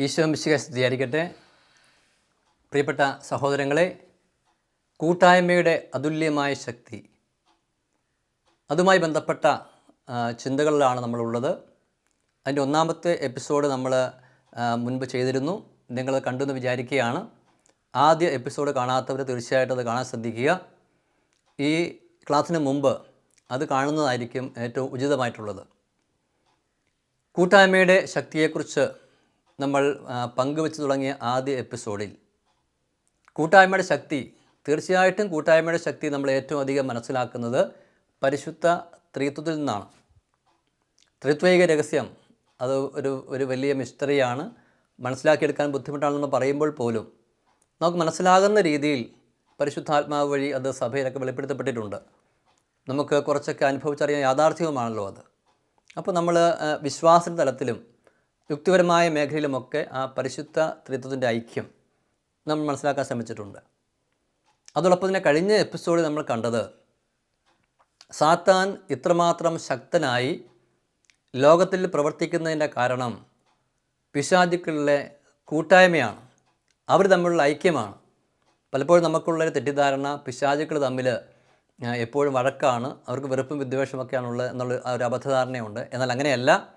ഈശോ മിശിക സ്തുതിയായിരിക്കട്ടെ. പ്രിയപ്പെട്ട സഹോദരങ്ങളെ കൂട്ടായ്മയുടെ അതുല്യമായ ശക്തി. അതുമായി ബന്ധപ്പെട്ട ചിന്തകളിലാണ് നമ്മളുള്ളത്. അതിന്റെ ഒന്നാമത്തെ എപ്പിസോഡ് നമ്മൾ മുൻപ് ചെയ്തിരുന്നു. നിങ്ങൾ കണ്ടെന്ന് വിചാരിക്കുകയാണ്. ആദ്യ എപ്പിസോഡ് കാണാത്തവർ തീർച്ചയായിട്ടും അത് കാണാൻ ശ്രദ്ധിക്കുക. ഈ ക്ലാസ്സിന് മുമ്പ് അത് കാണുന്നതായിരിക്കും ഏറ്റവും ഉചിതമായിട്ടുള്ളത്. കൂട്ടായ്മയുടെ ശക്തിയെക്കുറിച്ച് നമ്മൾ പങ്കുവെച്ച് തുടങ്ങിയ ആദ്യ എപ്പിസോഡിൽ കൂട്ടായ്മയുടെ ശക്തി തീർച്ചയായിട്ടും കൂട്ടായ്മയുടെ ശക്തി നമ്മൾ ഏറ്റവും അധികം മനസ്സിലാക്കുന്നത് പരിശുദ്ധ ത്രിത്വത്തിൽ നിന്നാണ്. ത്രിത്വൈക രഹസ്യം അത് ഒരു ഒരു വലിയ മിസ്റ്ററിയാണ് മനസ്സിലാക്കിയെടുക്കാൻ ബുദ്ധിമുട്ടാണെന്ന് പറയുമ്പോൾ പോലും നമുക്ക് മനസ്സിലാകുന്ന രീതിയിൽ പരിശുദ്ധാത്മാവ് വഴി അത് സഭയിലൊക്കെ വെളിപ്പെടുത്തപ്പെട്ടിട്ടുണ്ട്. നമുക്ക് കുറച്ചൊക്കെ അനുഭവിച്ചറിയാൻ യാഥാർത്ഥ്യവുമാണല്ലോ അത്. അപ്പോൾ നമ്മൾ വിശ്വാസ തലത്തിലും യുക്തിപരമായ മേഖലയിലുമൊക്കെ ആ പരിശുദ്ധ ത്രിത്വത്തിന്റെ ഐക്യം നമ്മൾ മനസ്സിലാക്കാൻ ശ്രമിച്ചിട്ടുണ്ട്. അതോടൊപ്പം തന്നെ കഴിഞ്ഞ എപ്പിസോഡിൽ നമ്മൾ കണ്ടത് സാത്താൻ ഇത്രമാത്രം ശക്തനായി ലോകത്തിൽ പ്രവർത്തിക്കുന്നതിന്റെ കാരണം പിശാചുക്കളിലെ കൂട്ടായ്മയാണ്. അവർ തമ്മിലുള്ള ഐക്യമാണ്. പലപ്പോഴും നമുക്കുള്ളൊരു തെറ്റിദ്ധാരണ പിശാചുക്കൾ തമ്മിൽ എപ്പോഴും വഴക്കാണ്. അവർക്ക് വെറുപ്പും വിദ്വേഷമൊക്കെയാണുള്ളത് എന്നുള്ള ഒരു അബദ്ധധാരണയുണ്ട്. എന്നാൽ അങ്ങനെയല്ല.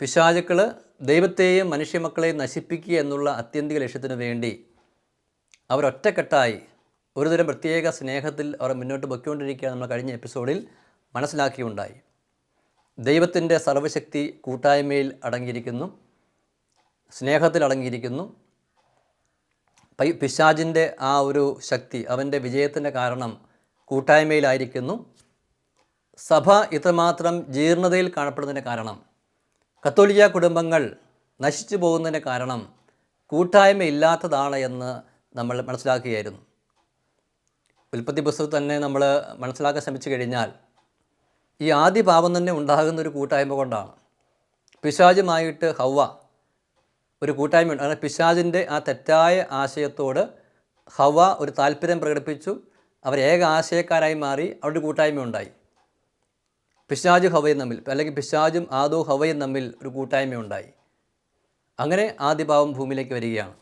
പിശാചുക്കൾ ദൈവത്തെയും മനുഷ്യമക്കളെയും നശിപ്പിക്കുക എന്നുള്ള അത്യന്തിക ലക്ഷ്യത്തിന് വേണ്ടി അവരൊറ്റക്കെട്ടായി ഒരുതരം പ്രത്യേക സ്നേഹത്തിൽ അവർ മുന്നോട്ട് പൊയ്ക്കൊണ്ടിരിക്കുക നമ്മൾ കഴിഞ്ഞ എപ്പിസോഡിൽ മനസ്സിലാക്കിയുണ്ടായി. ദൈവത്തിന്റെ സർവശക്തി കൂട്ടായ്മയിൽ അടങ്ങിയിരിക്കുന്നു സ്നേഹത്തിൽ അടങ്ങിയിരിക്കുന്നു. പിശാജിന്റെ ആ ഒരു ശക്തി അവന്റെ വിജയത്തിന്റെ കാരണം കൂട്ടായ്മയിലായിരിക്കുന്നു. സഭ ഇത്രമാത്രം ജീർണതയിൽ കാണപ്പെടുന്നതിന് കാരണം കത്തോലിക്ക കുടുംബങ്ങൾ നശിച്ചു പോകുന്നതിന് കാരണം കൂട്ടായ്മ ഇല്ലാത്തതാണ് എന്ന് നമ്മൾ മനസ്സിലാക്കുകയായിരുന്നു. ഉൽപ്പത്തി പുസ്തകം തന്നെ നമ്മൾ മനസ്സിലാക്കാൻ ശ്രമിച്ചു കഴിഞ്ഞാൽ ഈ ആദ്യ പാപം തന്നെ ഉണ്ടാകുന്ന ഒരു കൂട്ടായ്മ കൊണ്ടാണ്. പിശാചുമായിട്ട് ഹവ്വ ഒരു കൂട്ടായ്മ ഉണ്ട്. അങ്ങനെ പിശാചിന്റെ ആ തെറ്റായ ആശയത്തോട് ഹവ ഒരു താല്പര്യം പ്രകടിപ്പിച്ചു. അവർ ഏക ആശയക്കാരായി മാറി അവരുടെ കൂട്ടായ്മ ഉണ്ടായി. പിശാജ് ഹവയും തമ്മിൽ അല്ലെങ്കിൽ പിശാജും ആദോ ഹവയും തമ്മിൽ ഒരു കൂട്ടായ്മ ഉണ്ടായി അങ്ങനെ ആദ്യ ഭാവം ഭൂമിയിലേക്ക് വരികയാണ്.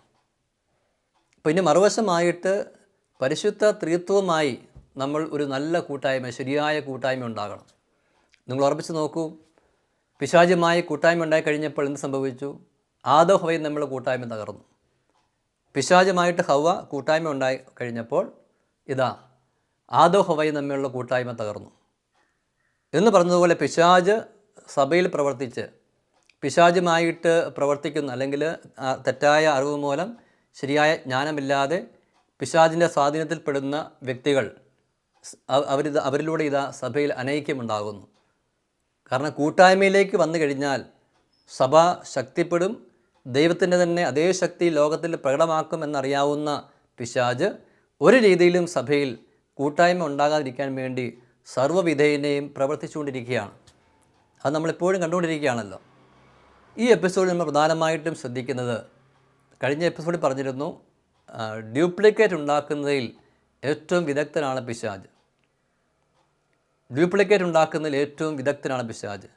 പിന്നെ മറുവശമായിട്ട് പരിശുദ്ധ ത്രിത്വമായി നമ്മൾ ഒരു നല്ല കൂട്ടായ്മ ശരിയായ കൂട്ടായ്മ ഉണ്ടാകണം. നിങ്ങൾ ഉറപ്പിച്ച് നോക്കൂ പിശാചുമായി കൂട്ടായ്മ ഉണ്ടായി കഴിഞ്ഞപ്പോൾ എന്ത് സംഭവിച്ചു? ആദോ ഹവയും തമ്മിലുള്ള കൂട്ടായ്മ തകർന്നു. പിശാചുമായിട്ട് ഹവ കൂട്ടായ്മ ഉണ്ടായി കഴിഞ്ഞപ്പോൾ ഇതാ ആദോ ഹവയും തമ്മിലുള്ള കൂട്ടായ്മ തകർന്നു. എന്ന് പറഞ്ഞതുപോലെ പിശാജ് സഭയിൽ പ്രവർത്തിച്ച് പിശാജുമായിട്ട് പ്രവർത്തിക്കുന്ന അല്ലെങ്കിൽ തെറ്റായ അറിവ് മൂലം ശരിയായ ജ്ഞാനമില്ലാതെ പിശാജിന്റെ സ്വാധീനത്തിൽപ്പെടുന്ന വ്യക്തികൾ അവരിത് അവരിലൂടെ ഇതാ സഭയിൽ അനൈക്യമുണ്ടാകുന്നു. കാരണം കൂട്ടായ്മയിലേക്ക് വന്നു കഴിഞ്ഞാൽ സഭ ശക്തിപ്പെടും ദൈവത്തിന്റെ തന്നെ അതേ ശക്തി ലോകത്തിൽ പ്രകടമാക്കുമെന്നറിയാവുന്ന പിശാജ് ഒരു രീതിയിലും സഭയിൽ കൂട്ടായ്മ ഉണ്ടാകാതിരിക്കാൻ വേണ്ടി സർവവിധേയനെയും പ്രവർത്തിച്ചുകൊണ്ടിരിക്കുകയാണ്. അത് നമ്മളെപ്പോഴും കണ്ടുകൊണ്ടിരിക്കുകയാണല്ലോ. ഈ എപ്പിസോഡിൽ നമ്മൾ പ്രധാനമായിട്ടും ശ്രദ്ധിക്കുന്നത് കഴിഞ്ഞ എപ്പിസോഡിൽ പറഞ്ഞിരുന്നു ഡ്യൂപ്ലിക്കേറ്റ് ഉണ്ടാക്കുന്നതിൽ ഏറ്റവും വിദഗ്ധനാണ് പിശാജ്. ഡ്യൂപ്ലിക്കേറ്റ് ഉണ്ടാക്കുന്നതിൽ ഏറ്റവും വിദഗ്ധനാണ് പിശാജ്.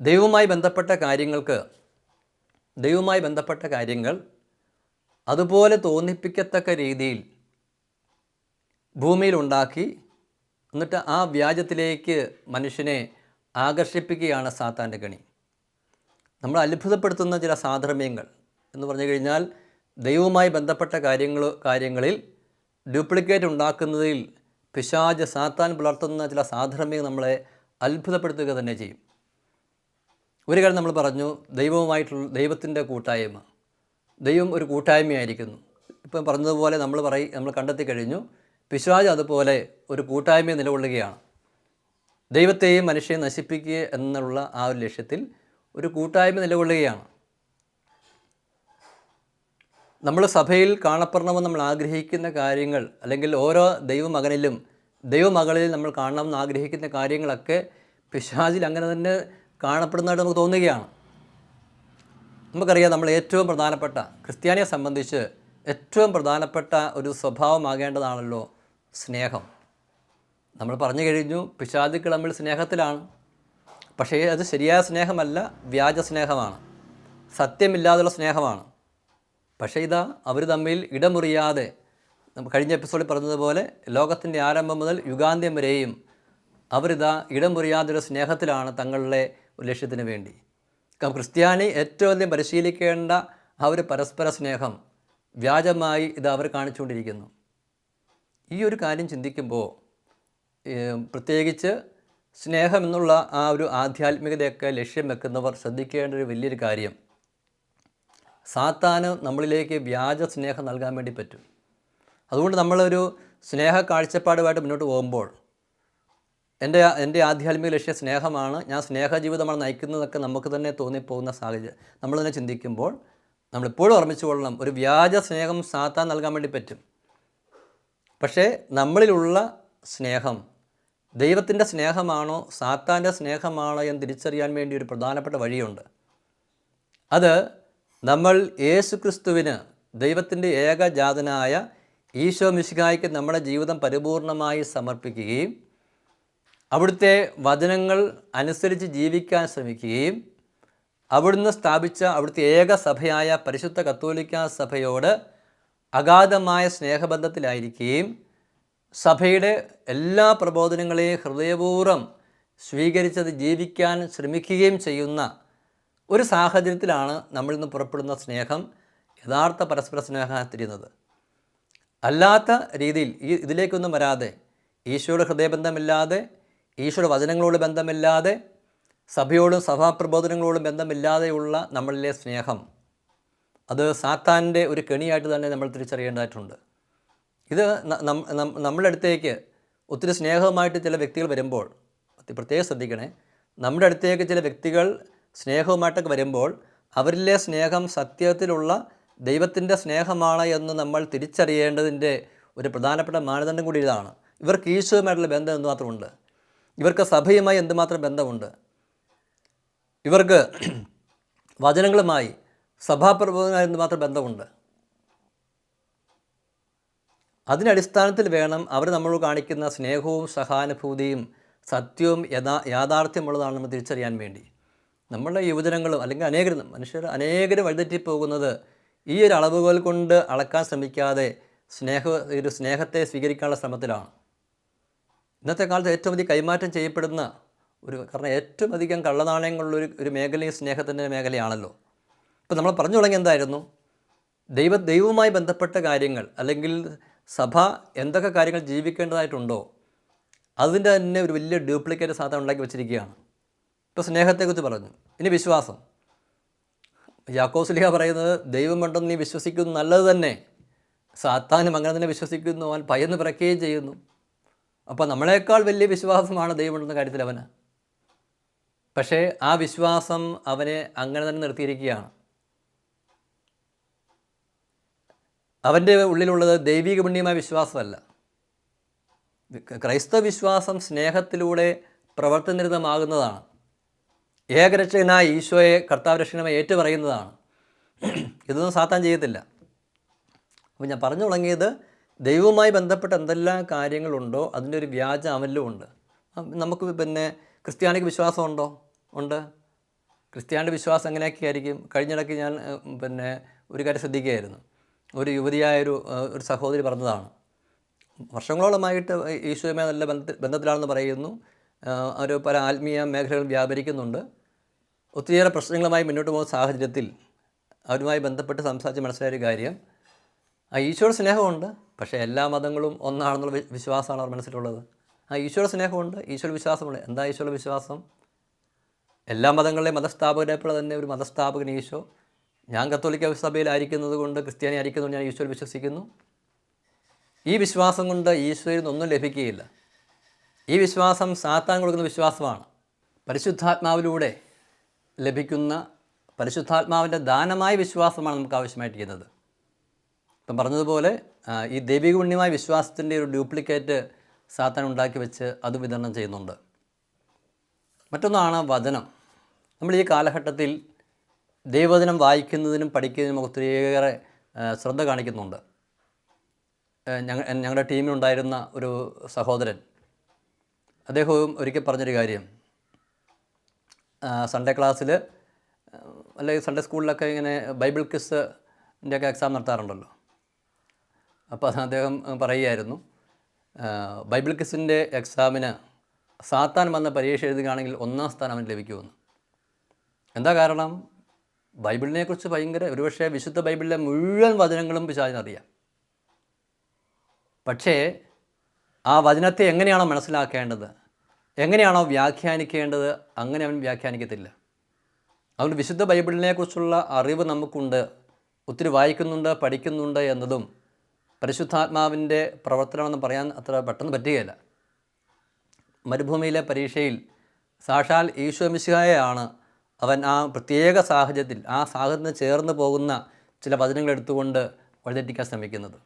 ദൈവവുമായി ബന്ധപ്പെട്ട കാര്യങ്ങൾക്ക് ദൈവവുമായി ബന്ധപ്പെട്ട കാര്യങ്ങൾ അതുപോലെ തോന്നിപ്പിക്കത്തക്ക രീതിയിൽ ഭൂമിയിൽ ഉണ്ടാക്കി എന്നിട്ട് ആ വ്യാജത്തിലേക്ക് മനുഷ്യനെ ആകർഷിപ്പിക്കുകയാണ് സാത്താന്റെ കണി. നമ്മൾ അത്ഭുതപ്പെടുത്തുന്ന ചില സാധർമ്യങ്ങൾ എന്ന് പറഞ്ഞു കഴിഞ്ഞാൽ ദൈവവുമായി ബന്ധപ്പെട്ട കാര്യങ്ങൾ കാര്യങ്ങളിൽ ഡ്യൂപ്ലിക്കേറ്റ് ഉണ്ടാക്കുന്നതിൽ പിശാജ് സാത്താൻ പുലർത്തുന്ന ചില സാധർമ്യങ്ങൾ നമ്മളെ അത്ഭുതപ്പെടുത്തുക തന്നെ ചെയ്യും. ഒരു കാര്യം നമ്മൾ പറഞ്ഞു ദൈവവുമായിട്ടുള്ള ദൈവത്തിന്റെ കൂട്ടായ്മ. ദൈവം ഒരു കൂട്ടായ്മയായിരിക്കുന്നു. ഇപ്പം പറഞ്ഞതുപോലെ നമ്മൾ പറയും നമ്മൾ കണ്ടെത്തി കഴിഞ്ഞു പിശാജ് അതുപോലെ ഒരു കൂട്ടായ്മ നിലകൊള്ളുകയാണ്. ദൈവത്തെയും മനുഷ്യനെ നശിപ്പിക്കുക എന്നുള്ള ആ ഒരു ലക്ഷ്യത്തിൽ ഒരു കൂട്ടായ്മ നിലകൊള്ളുകയാണ്. നമ്മൾ സഭയിൽ കാണപ്പെടണമെന്ന് നമ്മൾ ആഗ്രഹിക്കുന്ന കാര്യങ്ങൾ അല്ലെങ്കിൽ ഓരോ ദൈവമകനിലും ദൈവമകളിൽ നമ്മൾ കാണണമെന്ന് ആഗ്രഹിക്കുന്ന കാര്യങ്ങളൊക്കെ പിശാചിൽ അങ്ങനെ തന്നെ കാണപ്പെടുന്നതായിട്ട് നമുക്ക് തോന്നുകയാണ്. നമുക്കറിയാം നമ്മൾ ഏറ്റവും പ്രധാനപ്പെട്ട ക്രിസ്ത്യാനിയെ സംബന്ധിച്ച് ഏറ്റവും പ്രധാനപ്പെട്ട ഒരു സ്വഭാവമാകേണ്ടതാണല്ലോ സ്നേഹം. നമ്മൾ പറഞ്ഞു കഴിഞ്ഞു പിശാദുക്കൾ തമ്മിൽ സ്നേഹത്തിലാണ്. പക്ഷേ അത് ശരിയായ സ്നേഹമല്ല വ്യാജ സ്നേഹമാണ്. സത്യമില്ലാതുള്ള സ്നേഹമാണ്. പക്ഷേ ഇതാ അവർ തമ്മിൽ ഇടമുറിയാതെ നമ്മൾ കഴിഞ്ഞ എപ്പിസോഡിൽ പറഞ്ഞതുപോലെ ലോകത്തിന്റെ ആരംഭം മുതൽ യുഗാന്ത്യം വരെയും അവരിതാ ഇടമുറിയാതൊരു സ്നേഹത്തിലാണ് തങ്ങളുടെ ലക്ഷ്യത്തിന് വേണ്ടി. ക്രിസ്ത്യാനി ഏറ്റവും അധികം പരിശീലിക്കേണ്ട ആ ഒരു പരസ്പര സ്നേഹം വ്യാജമായി ഇത് അവർ കാണിച്ചുകൊണ്ടിരിക്കുന്നു. ഈ ഒരു കാര്യം ചിന്തിക്കുമ്പോൾ പ്രത്യേകിച്ച് സ്നേഹം എന്നുള്ള ആ ഒരു ആധ്യാത്മികതയൊക്കെ ലക്ഷ്യം വെക്കുന്നവർ ശ്രദ്ധിക്കേണ്ട ഒരു വലിയൊരു കാര്യം സാത്താന് നമ്മളിലേക്ക് വ്യാജ സ്നേഹം നൽകാൻ വേണ്ടി പറ്റും. അതുകൊണ്ട് നമ്മളൊരു സ്നേഹ കാഴ്ചപ്പാടുമായിട്ട് മുന്നോട്ട് പോകുമ്പോൾ എന്റെ എന്റെ ആധ്യാത്മിക ലക്ഷ്യം സ്നേഹമാണ് ഞാൻ സ്നേഹജീവിതമാണ് നയിക്കുന്നതൊക്കെ നമുക്ക് തന്നെ തോന്നിപ്പോകുന്ന സാഹചര്യം നമ്മൾ തന്നെ ചിന്തിക്കുമ്പോൾ നമ്മളിപ്പോഴും ഓർമ്മിച്ചുകൊള്ളണം ഒരു വ്യാജ സ്നേഹം സാത്താൻ നൽകാൻ വേണ്ടി പറ്റും. പക്ഷേ നമ്മളിലുള്ള സ്നേഹം ദൈവത്തിന്റെ സ്നേഹമാണോ സാത്താന്റെ സ്നേഹമാണോ എന്ന് തിരിച്ചറിയാൻ വേണ്ടി ഒരു പ്രധാനപ്പെട്ട വഴിയുണ്ട്. അത് നമ്മൾ യേശു ക്രിസ്തുവിന് ദൈവത്തിന്റെ ഏകജാതനായ ഈശോ മിശിഹായ്ക്ക് നമ്മുടെ ജീവിതം പരിപൂർണമായി സമർപ്പിക്കുകയും അവിടുത്തെ വചനങ്ങൾ അനുസരിച്ച് ജീവിക്കാൻ ശ്രമിക്കുകയും അവിടുന്ന് സ്ഥാപിച്ച അവിടുത്തെ ഏക സഭയായ പരിശുദ്ധ കത്തോലിക്ക സഭയോട് അഗാധമായ സ്നേഹബന്ധത്തിലായിരിക്കുകയും സഭയുടെ എല്ലാ പ്രബോധനങ്ങളെയും ഹൃദയപൂർവം സ്വീകരിച്ചത് ജീവിക്കാൻ ശ്രമിക്കുകയും ചെയ്യുന്ന ഒരു സാഹചര്യത്തിലാണ് നമ്മളിൽ നിന്ന് പുറപ്പെടുന്ന സ്നേഹം യഥാർത്ഥ പരസ്പര സ്നേഹത്തിരുന്നത് അല്ലാത്ത രീതിയിൽ ഈ ഇതിലേക്കൊന്നും വരാതെ ഈശോയുടെ ഹൃദയബന്ധമില്ലാതെ ഈശോയുടെ വചനങ്ങളോട് ബന്ധമില്ലാതെ സഭയോടും സഭാപ്രബോധനങ്ങളോടും ബന്ധമില്ലാതെയുള്ള നമ്മളിലെ സ്നേഹം അത് സാത്താന്റെ ഒരു കെണിയായിട്ട് തന്നെ നമ്മൾ തിരിച്ചറിയേണ്ടതായിട്ടുണ്ട്. ഇത് ന- നം- നം- നമ്മളുടെ അടുത്തേക്ക് ഒത്തിരി സ്നേഹവുമായിട്ട് ചില വ്യക്തികൾ വരുമ്പോൾ പ്രത്യേകം ശ്രദ്ധിക്കണേ നമ്മുടെ അടുത്തേക്ക് ചില വ്യക്തികൾ സ്നേഹവുമായിട്ടൊക്കെ വരുമ്പോൾ അവരിലെ സ്നേഹം സത്യത്തിലുള്ള ദൈവത്തിന്റെ സ്നേഹമാണ് എന്ന് നമ്മൾ തിരിച്ചറിയേണ്ടതിന്റെ ഒരു പ്രധാനപ്പെട്ട മാനദണ്ഡം കൂടി ഇതാണ്. ഇവർക്ക് ഈശോയുമായിട്ടുള്ള ബന്ധം എന്തുമാത്രമുണ്ട്? ഇവർക്ക് സഭയുമായി എന്തുമാത്രം ബന്ധമുണ്ട്? ഇവർക്ക് വചനങ്ങളുമായി സഭാപ്രബോധനമായി എന്തുമാത്രം ബന്ധമുണ്ട്. അതിന്റെ അടിസ്ഥാനത്തിൽ വേണം അവർ നമ്മളോട് കാണിക്കുന്ന സ്നേഹവും സഹാനുഭൂതിയും സത്യവും യഥാ യാഥാർത്ഥ്യമുള്ളതാണ് നമ്മൾ തിരിച്ചറിയാൻ വേണ്ടി. നമ്മളുടെ യുവജനങ്ങളും അല്ലെങ്കിൽ അനേകരും മനുഷ്യർ അനേകരും വഴിതെറ്റി പോകുന്നത് ഈ ഒരു അളവുകൾ കൊണ്ട് അളക്കാൻ ശ്രമിക്കാതെ സ്നേഹ ഒരു സ്നേഹത്തെ സ്വീകരിക്കാനുള്ള ശ്രമത്തിലാണ്. ഇന്നത്തെ കാലത്ത് ഏറ്റവും അധികം കൈമാറ്റം ചെയ്യപ്പെടുന്ന ഒരു കാരണം ഏറ്റവും അധികം കള്ളനാണയങ്ങളുള്ള ഒരു ഒരു മേഖലയും സ്നേഹത്തിന്റെ മേഖലയാണല്ലോ. ഇപ്പോൾ നമ്മൾ പറഞ്ഞു തുടങ്ങിയ എന്തായിരുന്നു? ദൈവ ദൈവവുമായി ബന്ധപ്പെട്ട കാര്യങ്ങൾ അല്ലെങ്കിൽ സഭ എന്തൊക്കെ കാര്യങ്ങൾ ജീവിക്കേണ്ടതായിട്ടുണ്ടോ? അതിന്റെ തന്നെ ഒരു വലിയ ഡ്യൂപ്ലിക്കേറ്റ് സാധനം ഉണ്ടാക്കി വെച്ചിരിക്കുകയാണ്. ഇപ്പോൾ സ്നേഹത്തെക്കുറിച്ച് പറഞ്ഞു. ഇനി വിശ്വാസം. യാക്കോസ്ലിഹ പറയുന്നത് ദൈവമുണ്ടെന്ന് നീ വിശ്വസിക്കുന്നു നല്ലത് തന്നെ. സാത്താനും അങ്ങനെ തന്നെ വിശ്വസിക്കുന്നു അവൻ ഭയന്ന് പിറക്കുകയും ചെയ്യുന്നു. അപ്പോൾ നമ്മളെക്കാൾ വലിയ വിശ്വാസമാണ് ദൈവമുണ്ടെന്ന കാര്യത്തിൽ അവന്. പക്ഷേ ആ വിശ്വാസം അവനെ അങ്ങനെ തന്നെ നിർത്തിയിരിക്കുകയാണ്. അവന്റെ ഉള്ളിലുള്ളത് ദൈവിക പുണ്യമായ വിശ്വാസമല്ല. ക്രൈസ്തവ വിശ്വാസം സ്നേഹത്തിലൂടെ പ്രവർത്തനനിരതമാകുന്നതാണ്. ഏകരക്ഷകനായ ഈശോയെ കർത്താവ് രക്ഷകനായി ഏറ്റുപറയുന്നതാണ്. ഇതൊന്നും സാത്താൻ ചെയ്യത്തില്ല. അപ്പോൾ ഞാൻ പറഞ്ഞു തുടങ്ങിയത് ദൈവവുമായി ബന്ധപ്പെട്ട എന്തെല്ലാം കാര്യങ്ങളുണ്ടോ അതിന്റെ ഒരു വ്യാജ ഉണ്ട്. നമുക്ക് പിന്നെ ക്രിസ്ത്യാനിക്ക് വിശ്വാസമുണ്ടോ ഉണ്ട്? ക്രിസ്ത്യാനിയുടെ വിശ്വാസം എങ്ങനെയൊക്കെ ആയിരിക്കും കഴിഞ്ഞിടയ്ക്ക് ഞാൻ പിന്നെ ഒരു കാര്യം ശ്രദ്ധിക്കുകയായിരുന്നു. ഒരു യുവതിയായൊരു ഒരു സഹോദരി പറഞ്ഞതാണ്. വർഷങ്ങളോളമായിട്ട് ഈശോയുമായി നല്ല ബന്ധ ബന്ധത്തിലാണെന്ന് പറയുന്നു. അവർ പല ആത്മീയ മേഖലകൾ വ്യാപരിക്കുന്നുണ്ട്. ഒത്തിരിയേറെ പ്രശ്നങ്ങളുമായി മുന്നോട്ട് പോകുന്ന സാഹചര്യത്തിൽ അവരുമായി ബന്ധപ്പെട്ട് സംസാരിച്ച് മനസ്സിലായ ഒരു കാര്യം. ആ ഈശോയുടെ സ്നേഹമുണ്ട് പക്ഷേ എല്ലാ മതങ്ങളും ഒന്നാണെന്നുള്ള വിശ്വാസമാണ് അവർ മനസ്സിലുള്ളത്. ആ ഈശോയുടെ സ്നേഹമുണ്ട് ഈശോയുടെ വിശ്വാസമുണ്ട്. എന്താ ഈശോയുടെ വിശ്വാസം? എല്ലാ മതങ്ങളിലെയും മതസ്ഥാപകരെപ്പോലെ തന്നെ ഒരു മതസ്ഥാപകൻ ഈശോ. ഞാൻ കത്തോലിക്ക സഭയിലായിരിക്കുന്നത് കൊണ്ട് ക്രിസ്ത്യാനി ആയിരിക്കുന്നത് ഞാൻ ഈശോയിൽ വിശ്വസിക്കുന്നു. ഈ വിശ്വാസം കൊണ്ട് ഈശോയിൽ നിന്നൊന്നും ലഭിക്കുകയില്ല. ഈ വിശ്വാസം സാത്താൻ കൊടുക്കുന്ന വിശ്വാസമാണ്. പരിശുദ്ധാത്മാവിലൂടെ ലഭിക്കുന്ന പരിശുദ്ധാത്മാവിന്റെ ദാനമായ വിശ്വാസമാണ് നമുക്ക് ആവശ്യമായിട്ടിരിക്കുന്നത് ഇപ്പം പറഞ്ഞതുപോലെ ഈ ദൈവിക പുണ്യമായ വിശ്വാസത്തിന്റെ ഒരു ഡ്യൂപ്ലിക്കേറ്റ് സാത്താൻ ഉണ്ടാക്കി വെച്ച് അത് വിതരണം ചെയ്യുന്നുണ്ട്. മറ്റൊന്നാണ് വചനം. നമ്മൾ ഈ കാലഘട്ടത്തിൽ ദൈവവചനം വായിക്കുന്നതിനും പഠിക്കുന്നതിനും ഒത്തിരിയേറെ ശ്രദ്ധ കാണിക്കുന്നുണ്ട്. ഞങ്ങൾ ഞങ്ങ ഞങ്ങളുടെ ടീമിലുണ്ടായിരുന്ന ഒരു സഹോദരൻ. അദ്ദേഹവും ഒരിക്കൽ പറഞ്ഞൊരു കാര്യം. സൺഡേ ക്ലാസ്സിൽ അല്ലെങ്കിൽ സൺഡേ സ്കൂളിലൊക്കെ ഇങ്ങനെ ബൈബിൾ ക്വിസിന്റെ ഒക്കെ എക്സാം നടത്താറുണ്ടല്ലോ. അപ്പോൾ അത് അദ്ദേഹം പറയുകയായിരുന്നു ബൈബിൾ ക്വിസിന്റെ എക്സാമിന് സാത്താൻ വന്ന പരീക്ഷ എഴുതുകയാണെങ്കിൽ ഒന്നാം സ്ഥാനം അവന് ലഭിക്കുമെന്ന്. എന്താ കാരണം? ബൈബിളിനെക്കുറിച്ച് ഭയങ്കര ഒരുപക്ഷെ വിശുദ്ധ ബൈബിളിലെ മുഴുവൻ വചനങ്ങളും പിശാചിനറിയാം പക്ഷേ ആ വചനത്തെ എങ്ങനെയാണോ മനസ്സിലാക്കേണ്ടത്? എങ്ങനെയാണോ വ്യാഖ്യാനിക്കേണ്ടത്? അങ്ങനെ അവൻ വ്യാഖ്യാനിക്കത്തില്ല. അതുകൊണ്ട് വിശുദ്ധ ബൈബിളിനെക്കുറിച്ചുള്ള അറിവ് നമുക്കുണ്ട്. ഒത്തിരി വായിക്കുന്നുണ്ട് പഠിക്കുന്നുണ്ട് എന്നതും പരിശുദ്ധാത്മാവിന്റെ പ്രവർത്തനമെന്ന് പറയാൻ അത്ര പെട്ടെന്ന് പറ്റുകയില്ല. മരുഭൂമിയിലെ പരീക്ഷയിൽ സാക്ഷാൽ ഈശോമിശിഹായാണ് അവൻ ആ പ്രത്യേക സാഹചര്യത്തിൽ ആ സാഹചര്യത്തിന് ചേർന്ന് പോകുന്ന ചില വചനങ്ങൾ എടുത്തുകൊണ്ട് വഴിതെറ്റിക്കാൻ ശ്രമിക്കുന്നത്.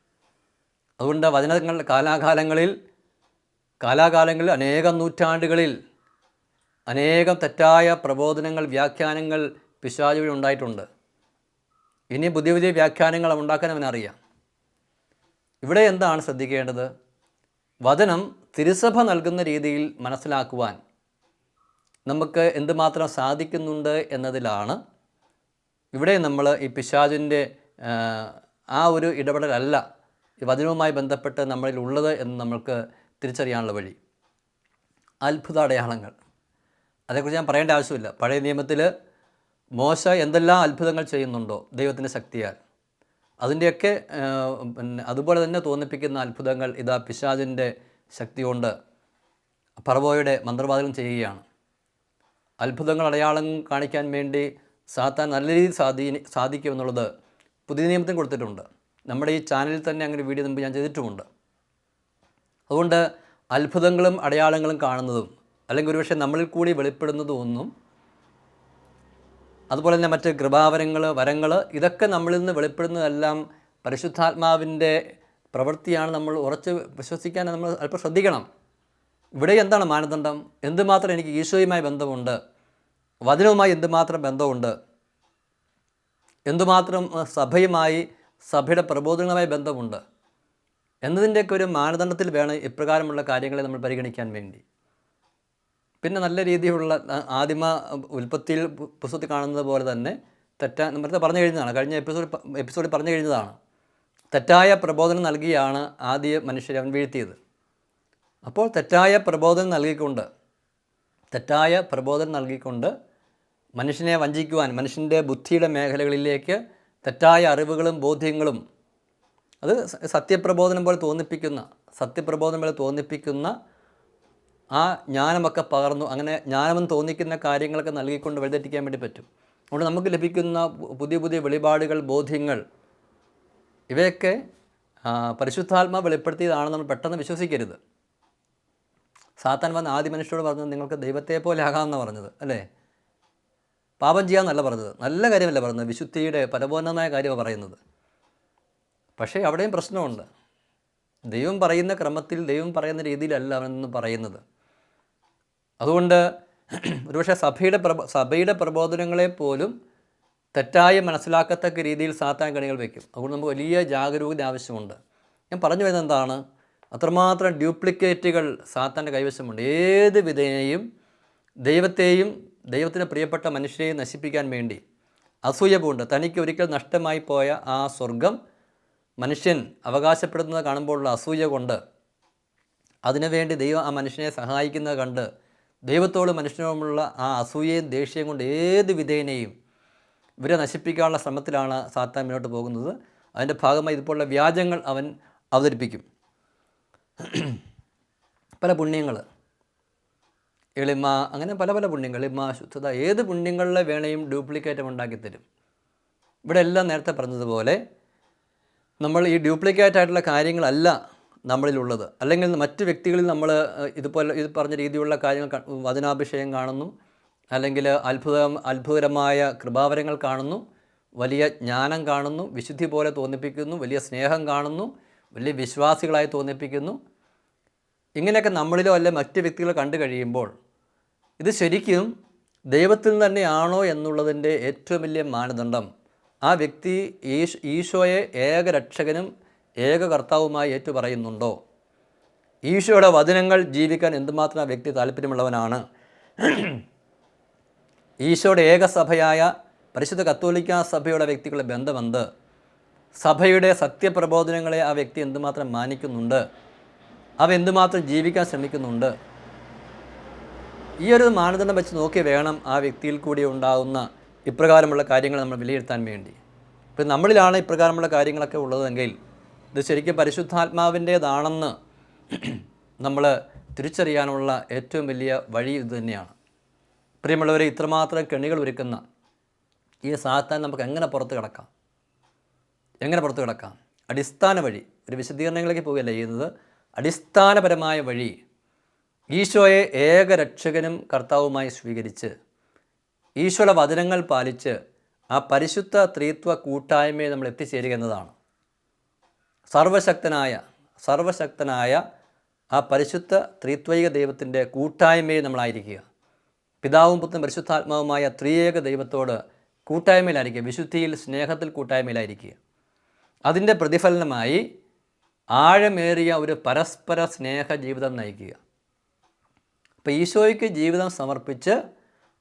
അതുകൊണ്ട് വചനങ്ങൾ കാലാകാലങ്ങളിൽ കാലാകാലങ്ങളിൽ അനേകം നൂറ്റാണ്ടുകളിൽ അനേകം തെറ്റായ പ്രബോധനങ്ങൾ വ്യാഖ്യാനങ്ങൾ പിശാചു വഴി ഉണ്ടായിട്ടുണ്ട്. ഇനി പുതിയ പുതിയ വ്യാഖ്യാനങ്ങൾ ഉണ്ടാക്കാൻ അവനറിയാം ഇവിടെ എന്താണ് ശ്രദ്ധിക്കേണ്ടത്? വചനം തിരുസഭ നൽകുന്ന രീതിയിൽ മനസ്സിലാക്കുവാൻ നമുക്ക് എന്തുമാത്രം സാധിക്കുന്നുണ്ട് എന്നതിലാണ് ഇവിടെ നമ്മൾ ഈ പിശാചിന്റെ ആ ഒരു ഇടപെടലല്ല വചനവുമായി ബന്ധപ്പെട്ട് നമ്മളിൽ ഉള്ളത് എന്ന് നമ്മൾക്ക് തിരിച്ചറിയാനുള്ള വഴി. അത്ഭുത അടയാളങ്ങൾ. അതേക്കുറിച്ച് ഞാൻ പറയേണ്ട ആവശ്യമില്ല. പഴയ നിയമത്തിൽ മോശ എന്തെല്ലാം അത്ഭുതങ്ങൾ ചെയ്യുന്നുണ്ടോ ദൈവത്തിന്റെ ശക്തിയാൽ? അതിന്റെയൊക്കെ പിന്നെ അതുപോലെ തന്നെ തോന്നിപ്പിക്കുന്ന അത്ഭുതങ്ങൾ ഇതാ പിശാചിന്റെ ശക്തി കൊണ്ട് പറവോയുടെ മന്ത്രവാദികളും ചെയ്യുകയാണ്. അത്ഭുതങ്ങൾ അടയാളം കാണിക്കാൻ വേണ്ടി സാത്താൻ നല്ല രീതിയിൽ സാധിക്കും എന്നുള്ളത് പുതിയ നിയമത്തിന് കൊടുത്തിട്ടുണ്ട്. നമ്മുടെ ഈ ചാനലിൽ തന്നെ അങ്ങനെ വീഡിയോ മുമ്പ് ഞാൻ ചെയ്തിട്ടുമുണ്ട്. അതുകൊണ്ട് അത്ഭുതങ്ങളും അടയാളങ്ങളും കാണുന്നതും അല്ലെങ്കിൽ ഒരുപക്ഷെ നമ്മളിൽ കൂടി വെളിപ്പെടുന്നതും ഒന്നും അതുപോലെ തന്നെ മറ്റ് കൃപാവരങ്ങൾ വരങ്ങൾ ഇതൊക്കെ നമ്മളിൽ നിന്ന് വെളിപ്പെടുന്നതെല്ലാം പരിശുദ്ധാത്മാവിന്റെ പ്രവൃത്തിയാണ് നമ്മൾ ഉറച്ച് വിശ്വസിക്കാൻ നമ്മൾ അല്പം ശ്രദ്ധിക്കണം. ഇവിടെ എന്താണ് മാനദണ്ഡം? എന്തുമാത്രം എനിക്ക് ഈശോയുമായി ബന്ധമുണ്ട്? വചനവുമായി എന്തുമാത്രം ബന്ധമുണ്ട്? എന്തുമാത്രം സഭയുമായി സഭയുടെ പ്രബോധനവുമായി ബന്ധമുണ്ട്? എന്നതിന്റെയൊക്കെ ഒരു മാനദണ്ഡത്തിൽ വേണം ഇപ്രകാരമുള്ള കാര്യങ്ങളെ നമ്മൾ പരിഗണിക്കാൻ വേണ്ടി. പിന്നെ നല്ല രീതിയിലുള്ള ആദിമ ഉൽപ്പത്തിയിൽ പുസ്തകത്തിൽ കാണുന്നത് പോലെ തന്നെ തെറ്റാ നേരത്തെ പറഞ്ഞു കഴിഞ്ഞതാണ് കഴിഞ്ഞ എപ്പിസോഡ് എപ്പിസോഡിൽ പറഞ്ഞു കഴിഞ്ഞതാണ്. തെറ്റായ പ്രബോധനം നൽകിയാണ് ആദ്യ മനുഷ്യരെ അവൻ വീഴ്ത്തിയത്. അപ്പോൾ തെറ്റായ പ്രബോധനം നൽകിക്കൊണ്ട് തെറ്റായ പ്രബോധനം നൽകിക്കൊണ്ട് മനുഷ്യനെ വഞ്ചിക്കുവാൻ മനുഷ്യന്റെ ബുദ്ധിയുടെ മേഖലകളിലേക്ക് തെറ്റായ അറിവുകളും ബോധ്യങ്ങളും അത് സത്യപ്രബോധനം പോലെ തോന്നിപ്പിക്കുന്ന സത്യപ്രബോധനം പോലെ തോന്നിപ്പിക്കുന്ന ആ ജ്ഞാനമൊക്കെ പകർന്നു അങ്ങനെ ജ്ഞാനമെന്ന് തോന്നിക്കുന്ന കാര്യങ്ങളൊക്കെ നൽകിക്കൊണ്ട് വഴിതെറ്റിക്കാൻ വേണ്ടി പറ്റും. അതുകൊണ്ട് നമുക്ക് ലഭിക്കുന്ന പുതിയ പുതിയ വെളിപാടുകൾ ബോധ്യങ്ങൾ ഇവയൊക്കെ പരിശുദ്ധാത്മ വെളിപ്പെടുത്തിയതാണെന്ന് നമ്മൾ പെട്ടെന്ന് വിശ്വസിക്കരുത്. സാത്താൻ വന്ന് ആദ്യ മനുഷ്യരോട് പറഞ്ഞത് നിങ്ങൾക്ക് ദൈവത്തെ പോലെ ആകാമെന്നാണ് പറഞ്ഞത് അല്ലേ? പാപം ചെയ്യാമെന്നല്ല പറഞ്ഞത്. നല്ല കാര്യമല്ല പറഞ്ഞത്. വിശുദ്ധിയുടെ പരമോന്നതമായ കാര്യമാണ് പറയുന്നത്. പക്ഷേ അവിടെയും പ്രശ്നമുണ്ട്. ദൈവം പറയുന്ന ക്രമത്തിൽ ദൈവം പറയുന്ന രീതിയിലല്ല അവനെന്ന് പറയുന്നത്. അതുകൊണ്ട് ഒരുപക്ഷെ സഭയുടെ പ്രബ സഭയുടെ പ്രബോധനങ്ങളെ പോലും തെറ്റായി മനസ്സിലാക്കത്തക്ക രീതിയിൽ സാത്താൻ കണികൾ വയ്ക്കും അതുകൊണ്ട് നമുക്ക് വലിയ ജാഗരൂകത ആവശ്യമുണ്ട്. ഞാൻ പറഞ്ഞു വരുന്നത് എന്താണ്? അത്രമാത്രം ഡ്യൂപ്ലിക്കേറ്റുകൾ സാത്താന്റെ കൈവശമുണ്ട്. ഏത് വിധേനയും ദൈവത്തെയും ദൈവത്തിന് പ്രിയപ്പെട്ട മനുഷ്യരെയും നശിപ്പിക്കാൻ വേണ്ടി അസൂയ പൂണ്ട്. തനിക്ക് ഒരിക്കൽ നഷ്ടമായി പോയ ആ സ്വർഗം മനുഷ്യൻ അവകാശപ്പെടുന്നത് കാണുമ്പോഴുള്ള അസൂയ കൊണ്ട് അതിനുവേണ്ടി ദൈവം ആ മനുഷ്യനെ സഹായിക്കുന്നത് കണ്ട് ദൈവത്തോട് മനുഷ്യനോടുമുള്ള ആ അസൂയയും ദേഷ്യം കൊണ്ട് ഏത് വിധേനയും ഇവരെ നശിപ്പിക്കാനുള്ള ശ്രമത്തിലാണ് സാത്താൻ മുന്നോട്ട് പോകുന്നത്. അതിന്റെ ഭാഗമായി ഇതുപോലുള്ള വ്യാജങ്ങൾ അവൻ അവതരിപ്പിക്കും. പല പുണ്യങ്ങൾ എളിമ അങ്ങനെ പല പല പുണ്യങ്ങൾ എളിമ ശുദ്ധത ഏത് പുണ്യങ്ങളിലെ വേണയും ഡ്യൂപ്ലിക്കേറ്റ് ഉണ്ടാക്കി തരും. ഇവിടെ എല്ലാം നേരത്തെ പറഞ്ഞതുപോലെ നമ്മൾ ഈ ഡ്യൂപ്ലിക്കേറ്റ് ആയിട്ടുള്ള കാര്യങ്ങളല്ല നമ്മളിലുള്ളത്. അല്ലെങ്കിൽ മറ്റ് വ്യക്തികളിൽ നമ്മൾ ഇതുപോലെ ഇത് പറഞ്ഞ രീതിയിലുള്ള കാര്യങ്ങൾ വചനാഭിഷേകം കാണുന്നു. അല്ലെങ്കിൽ അത്ഭുതം അത്ഭുതകരമായ കൃപാവരങ്ങൾ കാണുന്നു. വലിയ ജ്ഞാനം കാണുന്നു. വിശുദ്ധി പോലെ തോന്നിപ്പിക്കുന്നു. വലിയ സ്നേഹം കാണുന്നു. വലിയ വിശ്വാസികളായി തോന്നിപ്പിക്കുന്നു. ഇങ്ങനെയൊക്കെ നമ്മളിലോ അല്ലെ മറ്റ് വ്യക്തികളെ കണ്ടു കഴിയുമ്പോൾ ഇത് ശരിക്കും ദൈവത്തിൽ തന്നെയാണോ എന്നുള്ളതിന്റെ ഏറ്റവും വലിയ മാനദണ്ഡം. ആ വ്യക്തി ഈശ് ഈശോയെ ഏക രക്ഷകനും ഏക കർത്താവുമായി ഏറ്റുപറയുന്നുണ്ടോ? ഈശോയുടെ വചനങ്ങൾ ജീവിക്കാൻ എന്തുമാത്രം ആ വ്യക്തി താല്പര്യമുള്ളവനാണ്? ഈശോയുടെ ഏകസഭയായ പരിശുദ്ധ കത്തോലിക്ക സഭയുടെ വ്യക്തികളുടെ ബന്ധമെന്ത്? സഭയുടെ സത്യപ്രബോധനങ്ങളെ ആ വ്യക്തി എന്തുമാത്രം മാനിക്കുന്നുണ്ട്? അവ എന്തുമാത്രം ജീവിക്കാൻ ശ്രമിക്കുന്നുണ്ട്? ഈ ഒരു മാനദണ്ഡം വെച്ച് നോക്കി വേണം ആ വ്യക്തിയിൽ കൂടി ഉണ്ടാകുന്ന ഇപ്രകാരമുള്ള കാര്യങ്ങൾ നമ്മൾ വിലയിരുത്താൻ വേണ്ടി. ഇപ്പം നമ്മളിലാണ് ഇപ്രകാരമുള്ള കാര്യങ്ങളൊക്കെ ഉള്ളതെങ്കിൽ ഇത് ശരിക്കും പരിശുദ്ധാത്മാവിന്റേതാണെന്ന് നമ്മൾ തിരിച്ചറിയാനുള്ള ഏറ്റവും വലിയ വഴി ഇത് തന്നെയാണ്. പ്രിയമുള്ളവരെ ഇത്രമാത്രം കെണികൾ ഒരുക്കുന്ന ഈ സാത്താൻ നമുക്ക് എങ്ങനെ പുറത്ത് കിടക്കാം? എങ്ങനെ പുറത്ത് കിടക്കാം? അടിസ്ഥാന വഴി ഒരു വിശദീകരണങ്ങളിലേക്ക് പോവുകയല്ല ചെയ്യുന്നത്. അടിസ്ഥാനപരമായ വഴി ഈശോയെ ഏക രക്ഷകനും കർത്താവുമായി സ്വീകരിച്ച് ഈശോയുടെ വചനങ്ങൾ പാലിച്ച് ആ പരിശുദ്ധ ത്രിത്വ കൂട്ടായ്മയെ നമ്മൾ എത്തിച്ചേരുക എന്നതാണ്. സർവശക്തനായ സർവശക്തനായ ആ പരിശുദ്ധ ത്രിത്വൈക ദൈവത്തിന്റെ കൂട്ടായ്മയെ നമ്മളായിരിക്കുക. പിതാവും പുത്രനും പരിശുദ്ധാത്മാവുമായ ത്രിയേക ദൈവത്തോട് കൂട്ടായ്മയിലായിരിക്കുക വിശുദ്ധിയിൽ സ്നേഹത്തിൽ കൂട്ടായ്മയിലായിരിക്കുക. അതിന്റെ പ്രതിഫലനമായി ആഴമേറിയ ഒരു പരസ്പര സ്നേഹ ജീവിതം നയിക്കുക. അപ്പോൾ ഈശോയ്ക്ക് ജീവിതം സമർപ്പിച്ച്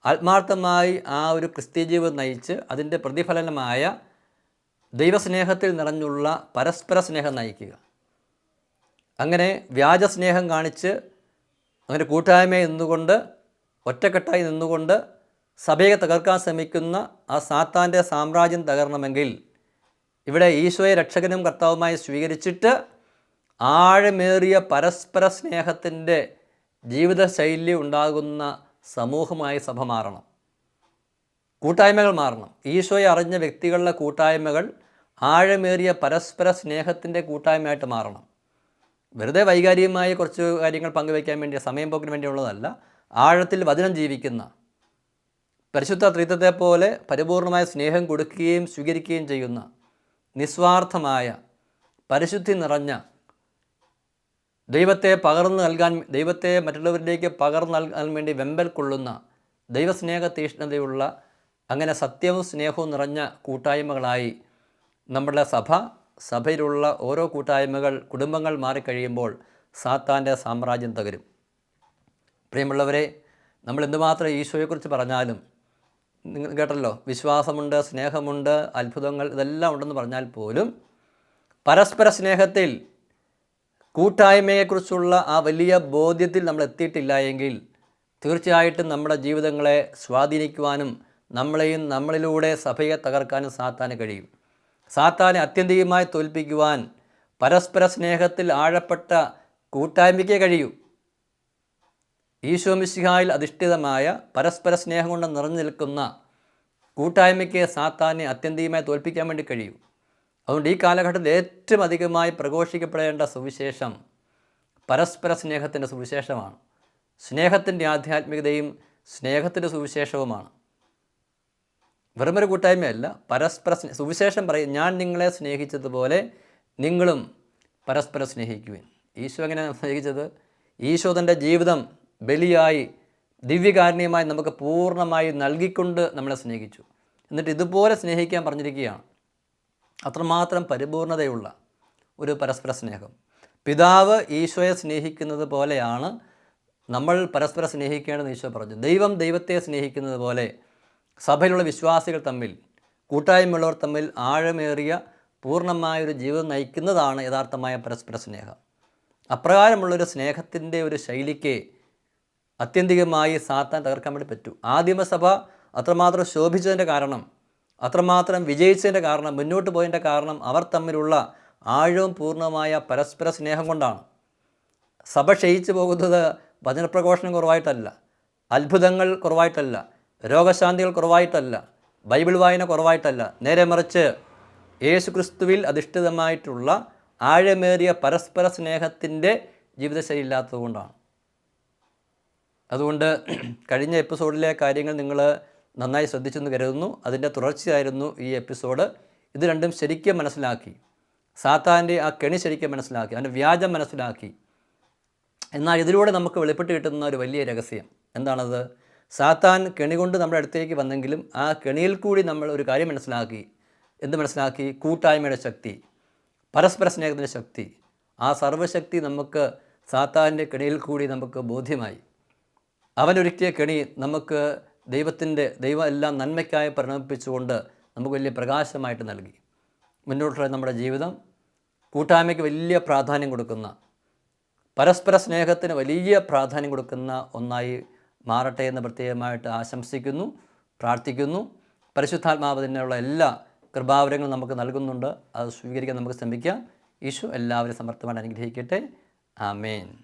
ആത്മാർത്ഥമായി ആ ഒരു ക്രിസ്ത്യ ജീവിതം നയിച്ച് അതിന്റെ പ്രതിഫലനമായ ദൈവസ്നേഹത്തിൽ നിറഞ്ഞുള്ള പരസ്പര സ്നേഹം നയിക്കുക. അങ്ങനെ വ്യാജ സ്നേഹം കാണിച്ച് അങ്ങനെ കൂട്ടായ്മയിൽ നിന്നുകൊണ്ട് ഒറ്റക്കെട്ടായി നിന്നുകൊണ്ട് സഭയെ തകർക്കാൻ ശ്രമിക്കുന്ന ആ സാത്താന്റെ സാമ്രാജ്യം തകർണമെങ്കിൽ ഇവിടെ ഈശോയെ രക്ഷകനും കർത്താവുമായി സ്വീകരിച്ചിട്ട് ആഴമേറിയ പരസ്പര സ്നേഹത്തിന്റെ ജീവിതശൈലി ഉണ്ടാകുന്ന സമൂഹമായി സഭ മാറണം. കൂട്ടായ്മകൾ മാറണം. ഈശോയെ അറിഞ്ഞ വ്യക്തികളുടെ കൂട്ടായ്മകൾ ആഴമേറിയ പരസ്പര സ്നേഹത്തിന്റെ കൂട്ടായ്മയായിട്ട് മാറണം. വെറുതെ വൈകാരികമായ കുറച്ച് കാര്യങ്ങൾ പങ്കുവയ്ക്കാൻ വേണ്ടി സമയം പോക്കിന് വേണ്ടിയുള്ളതല്ല ആഴത്തിൽ വചനം ജീവിക്കുന്ന പരിശുദ്ധ ത്രിത്വത്തെ പോലെ പരിപൂർണമായ സ്നേഹം കൊടുക്കുകയും സ്വീകരിക്കുകയും ചെയ്യുന്ന നിസ്വാർത്ഥമായ പരിശുദ്ധി നിറഞ്ഞ ദൈവത്തെ പകർന്നു നൽകാൻ ദൈവത്തെ മറ്റുള്ളവരിലേക്ക് പകർന്നു നൽകാൻ വേണ്ടി വെമ്പൽ കൊള്ളുന്ന ദൈവസ്നേഹ തീഷ്ണതയുള്ള അങ്ങനെ സത്യവും സ്നേഹവും നിറഞ്ഞ കൂട്ടായ്മകളായി നമ്മുടെ സഭ സഭയിലുള്ള ഓരോ കൂട്ടായ്മകൾ കുടുംബങ്ങൾ മാറിക്കഴിയുമ്പോൾ സാത്താന്റെ സാമ്രാജ്യം തകരും. പ്രിയമുള്ളവരെ നമ്മൾ എന്തുമാത്രം ഈശോയെക്കുറിച്ച് പറഞ്ഞാലും നിങ്ങൾ കേട്ടല്ലോ വിശ്വാസമുണ്ട് സ്നേഹമുണ്ട് അത്ഭുതങ്ങൾ ഇതെല്ലാം ഉണ്ടെന്ന് പറഞ്ഞാൽ പോലും പരസ്പര സ്നേഹത്തിൽ കൂട്ടായ്മയെക്കുറിച്ചുള്ള ആ വലിയ ബോധ്യത്തിൽ നമ്മൾ എത്തിയിട്ടില്ല എങ്കിൽ തീർച്ചയായിട്ടും നമ്മുടെ ജീവിതങ്ങളെ സ്വാധീനിക്കുവാനും നമ്മളെയും നമ്മളിലൂടെ സഭയെ തകർക്കാനും സാത്താന് കഴിയും. സാത്താനെ അത്യന്തികമായി തോൽപ്പിക്കുവാൻ പരസ്പര സ്നേഹത്തിൽ ആഴപ്പെട്ട കൂട്ടായ്മയ്ക്കേ കഴിയൂ. ഈശോമിശിഹായിൽ അധിഷ്ഠിതമായ പരസ്പര സ്നേഹം കൊണ്ട് നിറഞ്ഞു നിൽക്കുന്ന കൂട്ടായ്മയ്ക്ക് സാത്താനെ അത്യന്തികമായി തോൽപ്പിക്കാൻ വേണ്ടി കഴിയൂ. അതുകൊണ്ട് ഈ കാലഘട്ടത്തിൽ ഏറ്റവും അധികമായി പ്രഘോഷിക്കപ്പെടേണ്ട സുവിശേഷം പരസ്പര സ്നേഹത്തിന്റെ സുവിശേഷമാണ്. സ്നേഹത്തിന്റെ ആധ്യാത്മികതയും സ്നേഹത്തിന്റെ സുവിശേഷവുമാണ്. വെറുമൊരു കൂട്ടായ്മയല്ല പരസ്പര സുവിശേഷം പറയും ഞാൻ നിങ്ങളെ സ്നേഹിച്ചതുപോലെ നിങ്ങളും പരസ്പരം സ്നേഹിക്കുവിൻ. ഈശോ എങ്ങനെയാണ് സ്നേഹിച്ചത്? ഈശോ തന്റെ ജീവിതം ബലിയായി ദിവ്യകാരുണ്യമായി നമുക്ക് പൂർണമായി നൽകിക്കൊണ്ട് നമ്മളെ സ്നേഹിച്ചു. എന്നിട്ട് ഇതുപോലെ സ്നേഹിക്കാൻ പറഞ്ഞിരിക്കുകയാണ്. അത്രമാത്രം പരിപൂർണതയുള്ള ഒരു പരസ്പര സ്നേഹം. പിതാവ് ഈശോയെ സ്നേഹിക്കുന്നത് പോലെയാണ് നമ്മൾ പരസ്പരം സ്നേഹിക്കേണ്ടതെന്ന് ഈശോ പറഞ്ഞു. ദൈവം ദൈവത്തെ സ്നേഹിക്കുന്നത് പോലെ സഭയിലുള്ള വിശ്വാസികൾ തമ്മിൽ കൂട്ടായ്മയുള്ളവർ തമ്മിൽ ആഴമേറിയ പൂർണമായൊരു ജീവിതം നയിക്കുന്നതാണ് യഥാർത്ഥമായ പരസ്പര സ്നേഹം. അപ്രകാരമുള്ളൊരു സ്നേഹത്തിന്റെ ഒരു ശൈലിക്ക് അത്യന്തികമായി സാത്താൻ തകർക്കാൻ വേണ്ടി പറ്റൂ. ആദിമസഭ അത്രമാത്രം ശോഭിച്ചതിന്റെ കാരണം അത്രമാത്രം വിജയിച്ചതിന്റെ കാരണം മുന്നോട്ട് പോയതിന്റെ കാരണം അവർ തമ്മിലുള്ള ആഴവും പൂർണമായ പരസ്പര സ്നേഹം കൊണ്ടാണ്. സഭ ക്ഷയിച്ചു പോകുന്നത് വചനപ്രഘോഷണം കുറവായിട്ടല്ല അത്ഭുതങ്ങൾ കുറവായിട്ടല്ല രോഗശാന്തികൾ കുറവായിട്ടല്ല ബൈബിൾ വായന കുറവായിട്ടല്ല. നേരെ മറിച്ച് യേശു ക്രിസ്തുവിൽ അധിഷ്ഠിതമായിട്ടുള്ള ആഴമേറിയ പരസ്പര സ്നേഹത്തിന്റെ ജീവിതശൈലി ഇല്ലാത്തതുകൊണ്ടാണ് അതുകൊണ്ട് കഴിഞ്ഞ എപ്പിസോഡിലെ കാര്യങ്ങൾ നിങ്ങൾ നന്നായി ശ്രദ്ധിച്ചെന്ന് കരുതുന്നു. അതിന്റെ തുടർച്ചയായിരുന്നു ഈ എപ്പിസോഡ്. ഇത് രണ്ടും ശരിക്കും മനസ്സിലാക്കി. സാത്താന്റെ ആ കെണി ശരിക്കും മനസ്സിലാക്കി. അതിന്റെ വ്യാജം മനസ്സിലാക്കി. എന്നാൽ ഇതിലൂടെ നമുക്ക് വെളിപ്പെട്ട് കിട്ടുന്ന ഒരു വലിയ രഹസ്യം. എന്താണത്? സാത്താൻ കെണി കൊണ്ട് നമ്മുടെ അടുത്തേക്ക് വന്നെങ്കിലും ആ കെണിയിൽ കൂടി നമ്മൾ ഒരു കാര്യം മനസ്സിലാക്കി. എന്ത് മനസ്സിലാക്കി? കൂട്ടായ്മയുടെ ശക്തി. പരസ്പര സ്നേഹത്തിന്റെ ശക്തി. ആ സർവശക്തി നമുക്ക് സാത്താന്റെ കെണിയിൽ കൂടി നമുക്ക് ബോധ്യമായി. അവനൊരുക്കിയ കെണി നമുക്ക് ദൈവത്തിന്റെ ദൈവം എല്ലാം നന്മയ്ക്കായി പരിണമിപ്പിച്ചുകൊണ്ട് നമുക്ക് വലിയ പ്രകാശമായിട്ട് നൽകി. മുന്നോട്ടുള്ള നമ്മുടെ ജീവിതം കൂട്ടായ്മയ്ക്ക് വലിയ പ്രാധാന്യം കൊടുക്കുന്ന പരസ്പര സ്നേഹത്തിന് വലിയ പ്രാധാന്യം കൊടുക്കുന്ന ഒന്നായി മാറട്ടെ എന്ന് പ്രത്യേകമായിട്ട് ആശംസിക്കുന്നു പ്രാർത്ഥിക്കുന്നു. പരിശുദ്ധാത്മാവ് തന്നെയുള്ള എല്ലാ കൃപാവരങ്ങളും നമുക്ക് നൽകുന്നുണ്ട്. അത് സ്വീകരിക്കാൻ നമുക്ക് ശ്രമിക്കാം. ഈശോ എല്ലാവരും സമർത്ഥമായിട്ട് അനുഗ്രഹിക്കട്ടെ. ആമേൻ.